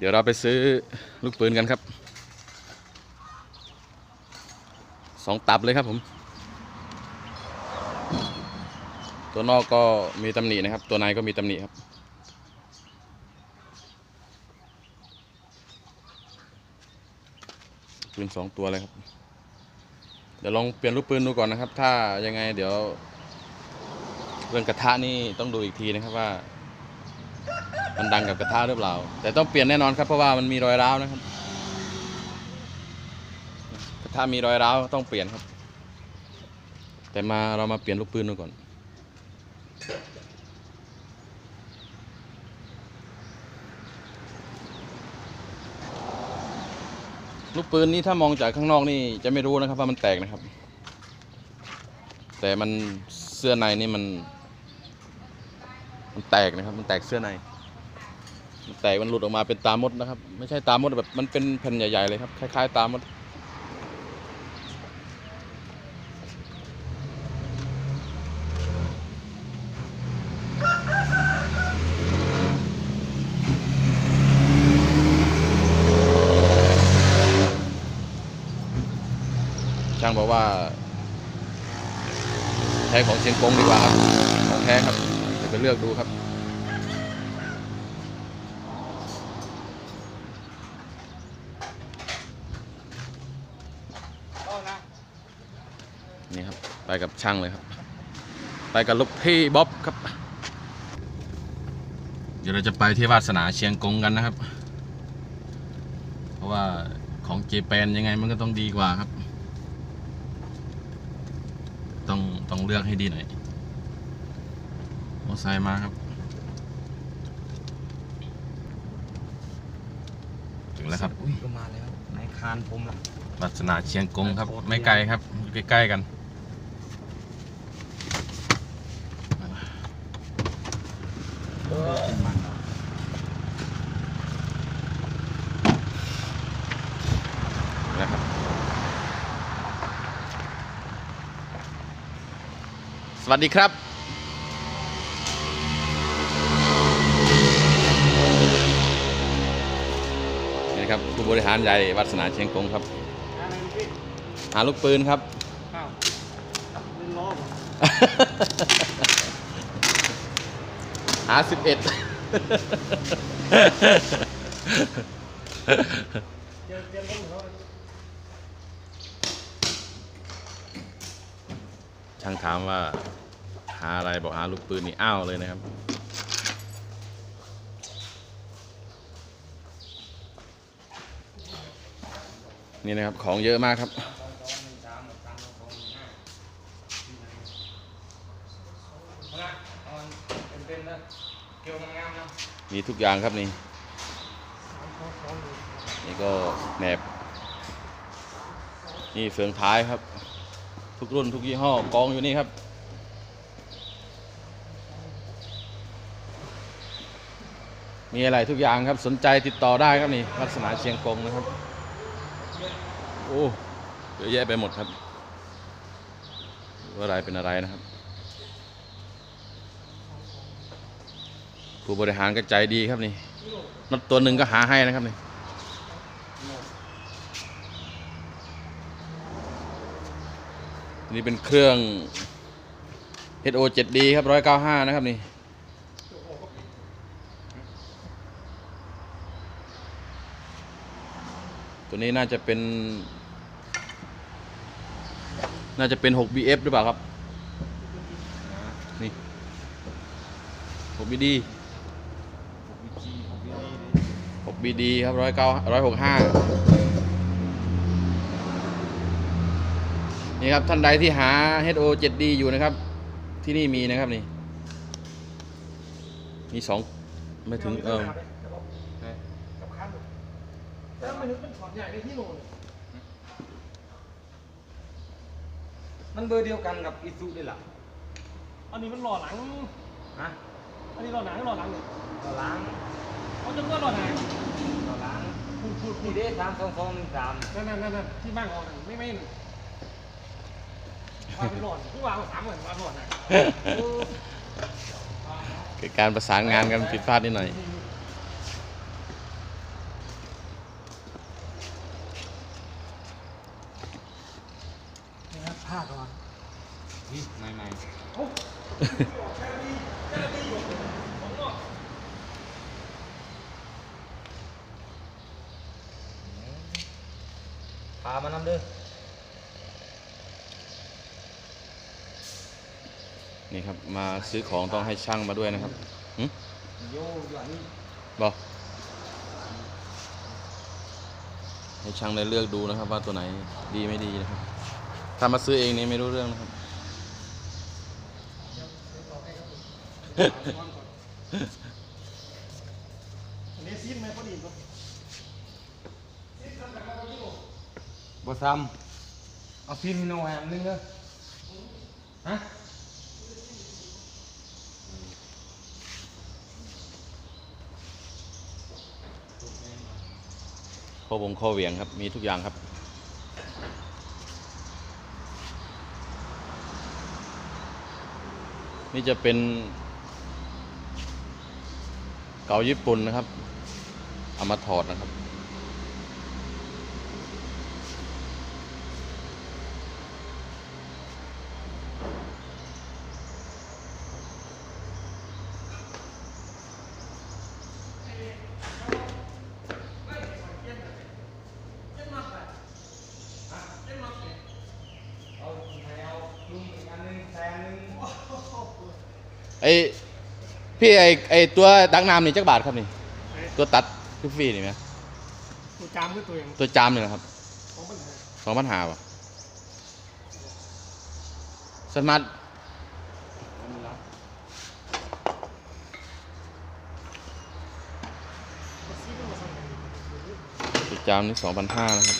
เดี๋ยวเราไปซื้อลูกปืนกันครับสองตับเลยครับผม ตัวนอกก็มีตำหนินะครับ ตัวในก็มีตำหนิครับ ปืนสองตัวเลยครับ เดี๋ยวลองเปลี่ยนลูกปืนดูก่อนนะครับ ถ้ายังไงเดี๋ยว เรื่องกระทะนี่ต้องดูอีกทีนะครับว่า มันดังกับกระทะหรือเปล่า แต่ต้องเปลี่ยนแน่นอนครับเพราะว่ามันมีรอยร้าวนะครับ กระทะมีรอยร้าวต้องเปลี่ยนครับ แต่มาเรามาเปลี่ยนลูกปืนดูก่อนลูกปืนนี้ถ้ามองจากข้างนอกนี่จะไม่รู้นะครับว่ามันแตกนะครับ แต่มันเสื้อในนี่มัน มันแตกนะครับ มันแตกเสื้อใน มันแตกมันหลุดออกมาเป็นตามดนะครับ ไม่ใช่ตามดแบบมันเป็นแผ่นใหญ่ ๆ เลยครับคล้าย ๆ ตามดช่างบอกว่าใช้ของเชียงกงดีกว่าครับ ของแท้ครับเดี๋ยวไปเลือกดูครับ นี่ครับ ไปกับช่างเลยครับ ไปกับลูกพี่บ๊อบครับ เดี๋ยวเราจะไปที่วาสนาเชียงกงกันนะครับ เพราะว่าของเจแปนยังไงมันก็ต้องดีกว่าครับ ต้องต้องเลือกให้ดีหน่อยมอไซค์มาครับ ถึงแล้วครับ อุ้ยก็มาแล้วนายคานผมล่ะวัสนาเชียงกงครับ ไม่ไกลครับอยู่ใกล้ๆกัน เป็ นมันนะครับสวัสดีครับนี่นะครับผู้บริหารใหญ่วัสนาเชียงกงครับอะไรพี่หาลูกปืนครับข้าวเป็นล้อบ่หาสิบเอ็ดช่างถามว่า หาอะไรบอกหาลูกปืนนี่อ้าวเลยนะครับ นี่นะครับของเยอะมากครับ เป็นเป็นแล้วเกี่ยวงามๆนะมีทุกอย่างครับนี่ นี่ก็แหนบ นี่เฟืองท้ายครับ ทุกรุ่นทุกยี่ห้อกองอยู่นี่ครับ มีอะไรทุกอย่างครับสนใจติดต่อได้ครับนี่ลักษณะเชียงกงนะครับ โอ้เยอะแยะไปหมดครับว่าอะไรเป็นอะไรนะครับ ผู้บริหารก็ใจดีครับนี่น็อตตัวหนึ่งก็หาให้นะครับนี่นี่เป็นเครื่อง HO 7D ครับ 195 นะครับนี่ตัวนี้น่าจะเป็น น่าจะเป็น 6BF หรือเปล่าครับ นี่ 6BD 6BD ครับ109 165นี่ครับท่านใดที่หา HO 7D อยู่นะครับ ที่นี่มีนะครับนี่ มีสองไม่ถึงเออกับคันแล้วมันนึกเป็นช็อตใหญ่ในที่โน่นมันเบอร์เดียวกันกับอีซูด้วยล่ะอันนี้มันหล่อหลังฮะอันนี้หล่อหนังหล่อหลังเนี่ยต่อหลังเขาจะเพื่อหล่อหนังต่อหลัง พูดพูดพูนี่ดเด้สามสองสองหนึ่งสามนั่นนั่นนั่นนั่นที่บ้านเขาน่ะไม่ไม่ว่าเป็นหล่อนผู้วางสามเหมือนว่าหล่อนนะ เกิดการประสานงานกันผิดพลาดนิดหน่อย พลาดว่ะ นี่ไม่ไม่ โอ้แค่นี้แค่นี้อยู่ผมก็ พามานำเด้อนี่ครับ มาซื้อของต้องให้ช่างมาด้วยนะครับหึโยอยู่อันนี้บอกให้ช่างได้เลือกดูนะครับ ว่าตัวไหนดีไม่ดีนะครับ ถ้ามาซื้อเองนี่ไม่รู้เรื่องนะครับอันนี้ซีดไหมพอดีป่ะ บ่ซ้ำเอาพินโนแฮมนึงเด้อฮะข้อวงข้อเหวียงครับ มีทุกอย่างครับนี่จะเป็น เกาญี่ปุ่นนะครับ เอามาถอดนะครับ เอาให้เอาลุงอีกอันนึงแซงนึง ไอพี่ไอไอตัวดักน้ำนี่จักบาทครับนี่ ตัวตัดคือฟรีนี่ไหมตัวจามคือตัวเองตัวจามนี่นะครับของปัญหาสองพันหาป่ะสมาร์ทซีดต้องมาสั่งกันตัวจามนี่สองพันห้านะครับ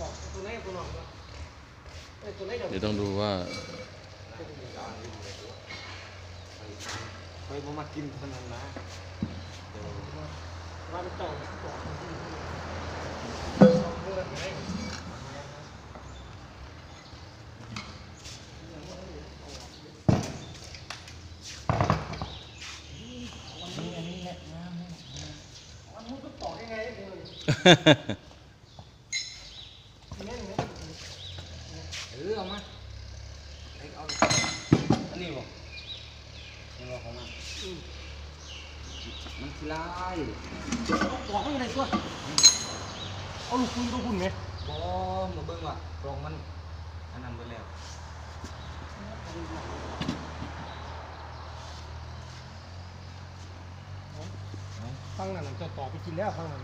บอกตัวไหนตัวหนองไอ้ตัวไหนเดี๋ยวเดี๋ยวต้องดูว่า เฮ้ยผมมากินเท่านั้นนะเดี๋ยว ว่าเป็นต่อต่อ นี่อันนี้แหละน้ำนี่ มันมุดก็ต่อยังไงเนี่ยเนี่ยเนี่ย เออเอามาเอ้ยเอาอันนี้บ่นี่บ่ของมัน อืม มันสิลาย ต่อข้างในตัวเอาลูกคุณตัวคุณไหม บ่มาเบิ่งว่ะกล่องมันอันนั้นเบิดแล้ว ฟังนั่นจะต่อไปกินแล้วฟังนั่น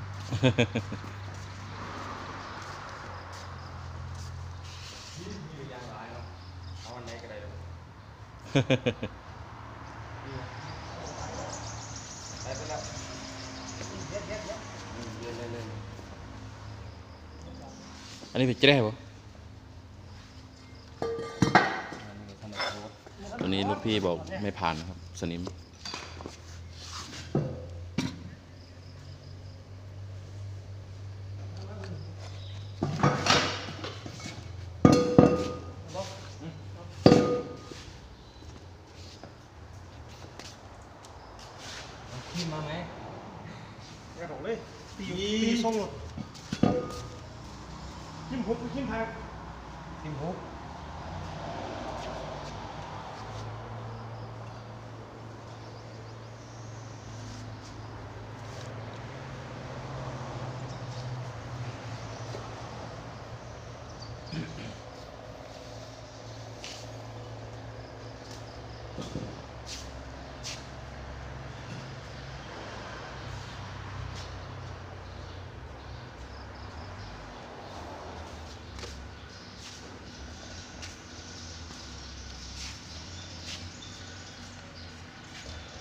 มียางหลายเนาะเอาอันไหนก็ได้เด้อไปไปแล้วเย็ดเย็ดเย็ดอืมเย็ดเลยเลยอันนี้เป็นแจ้ปะ นี้ลูกพี่บอกไม่ผ่านครับ สนิม เอาขี้มาไหม กระโดดเลยตีตีทรงหมดยิ้มหุบยิ้มพาย ทิมฮุก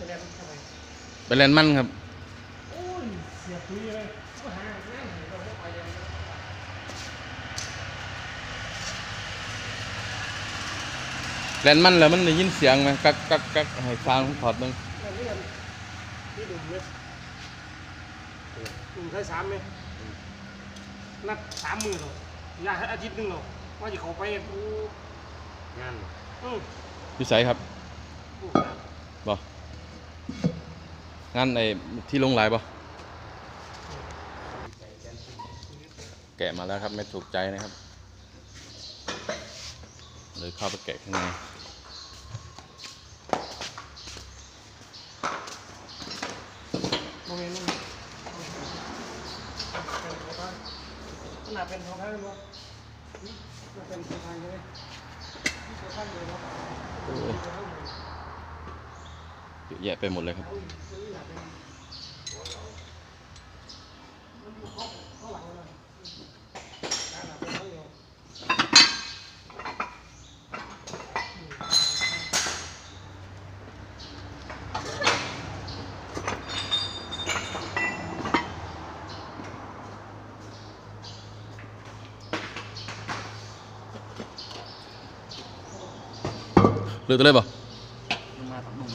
จะเรียนทำไมเป็นแลนด์มันครับ โอ้ยเสียคุยเลยก็หาแม่งเห็นเราไปยังแลนด์มันแล้วมันได้ยินเสียงไหมกักกักกักให้ฟังถอดมึงเรื่องนี้กันที่ดุมเลยดุมใช้สามไหมนัดสามมือหรอยากให้อาทิตย์หนึงหรอว่าจะเขาไปกูงานบ่อืมวิสัยครับ บอก งั้นไอ้ที่ลงหลายปะแกะมาแล้วครับไม่ถูกใจนะครับเลยเข้าไปแกะข้างในโมเมนต์นั่นขนาดเป็นทองคำเลยมั้งมันเป็นทองคำเลยทองคำเลยเนาะโอ้เยอะ แยะไปหมดเลยครับ được tới đây vào ตัวเลยป่ะ มาตักนุ่ม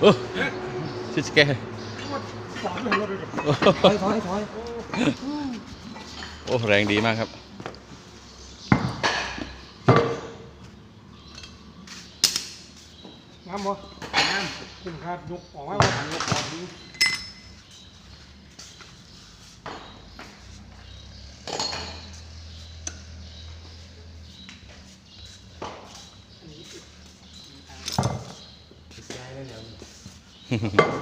โอ้ชิสแกถอยถอยถอยโอ้แรงดีมากครับน้ำบ่น้ำคุณครับยกออกมาว่าถังยกออกดี Mm-hmm.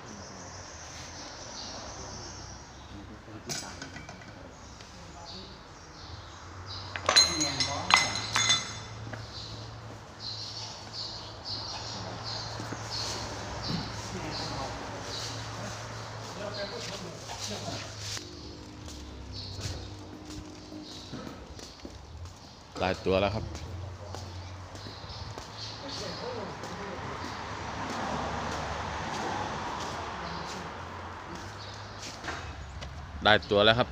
ได้ตัวแล้วครับ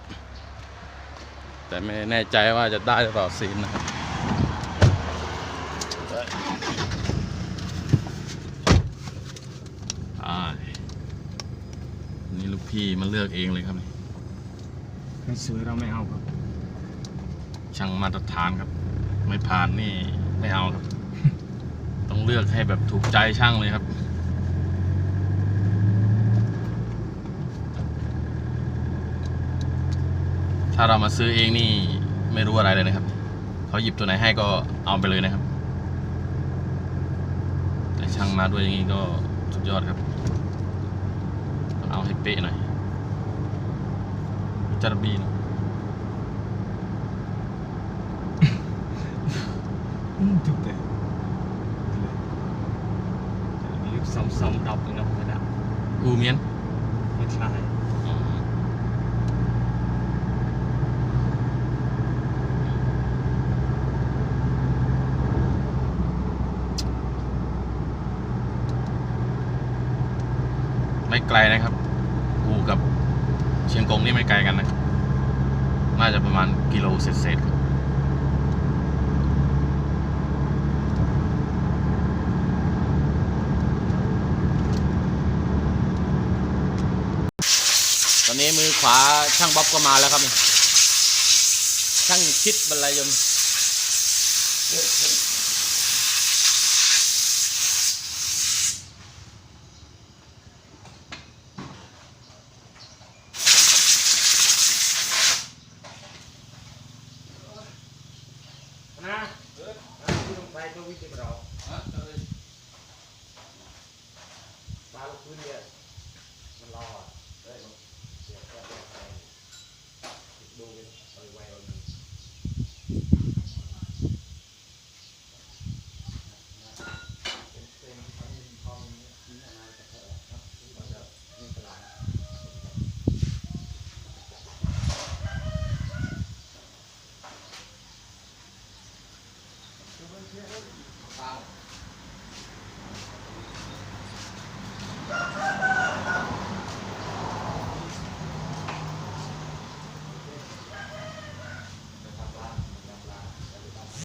แต่ไม่แน่ใจว่าจะได้หรือเปล่าซีนนะครับอ่านี่ลูกพี่มาเลือกเองเลยครับนี่ไม่สวยเราไม่เอาครับ ช่างมาตรฐานครับ ไม่ผ่านนี่ไม่เอาครับ ต้องเลือกให้แบบถูกใจช่างเลยครับ ถ้าเรามาซื้อเองนี่ไม่รู้อะไรเลยนะครับ เขาหยิบตัวไหนให้ก็เอาไปเลยนะครับ แต่ช่างมาด้วยอย่างนี้ก็สุดยอดครับต้องเอาให้เป๊ะหน่อยจารบีเนอะอืมจุดเตะดอกหนึ่งเนาะกระดาษอูเมียนไม่ใช่ ไม่ไกลนะครับกูกับเชียงกงนี่ไม่ไกลกันนะน่าจะประมาณกิโลเศษๆครับตอนนี้มือขวาช่างบ๊อบก็มาแล้วครับนี่ช่างชิดบรรยยน